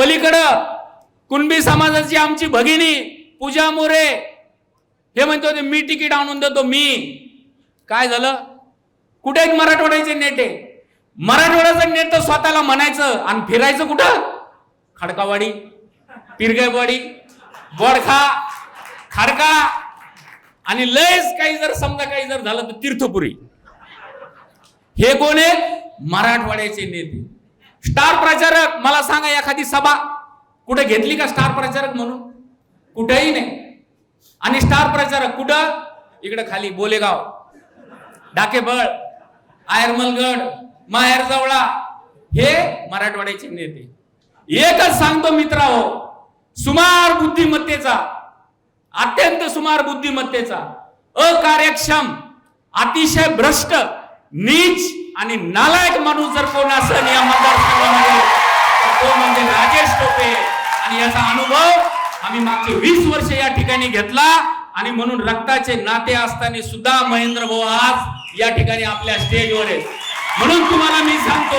पलीकडं कुणबी समाजाची आमची भगिनी पूजा मोरे हे म्हणतो होते मी तिकीट आणून देतो मी. काय झालं? कुठे आहेत मराठवाड्याचे नेते? मराठवाड्याचं नेतं स्वतःला म्हणायचं आणि फिरायचं कुठं? खडकावाडी पिरगेवाडी बोडखा खाडका आणि लयच काही जर समजा काही जर झालं तर तीर्थपुरी. हे कोण आहेत? मराठवाड्याचे नेते. स्टार प्रचारक मला सांगा एखादी सभा कुठे घेतली का स्टार प्रचारक म्हणून? कुठेही नाही. आणि स्टार प्रचारक कुठं? इकडे खाली बोलेगाव. डाकेबळ आयरमलगड माहेरजवळा हे मराठवाड्याचे नेते. एकच सांगतो मित्राहो सुमार बुद्धिमत्तेचा अत्यंत सुमार बुद्धिमत्तेचा अकार्यक्षम अतिशय भ्रष्ट नीच आणि नालायक माणूस जर कोण असेल आणि याचा अनुभव आम्ही मागचे वीस वर्ष या ठिकाणी घेतला आणि म्हणून रक्ताचे नाते असताना सुद्धा महेंद्र भाऊ आज या ठिकाणी आपल्या स्टेजवर आहेत. म्हणून तुम्हाला मी सांगतो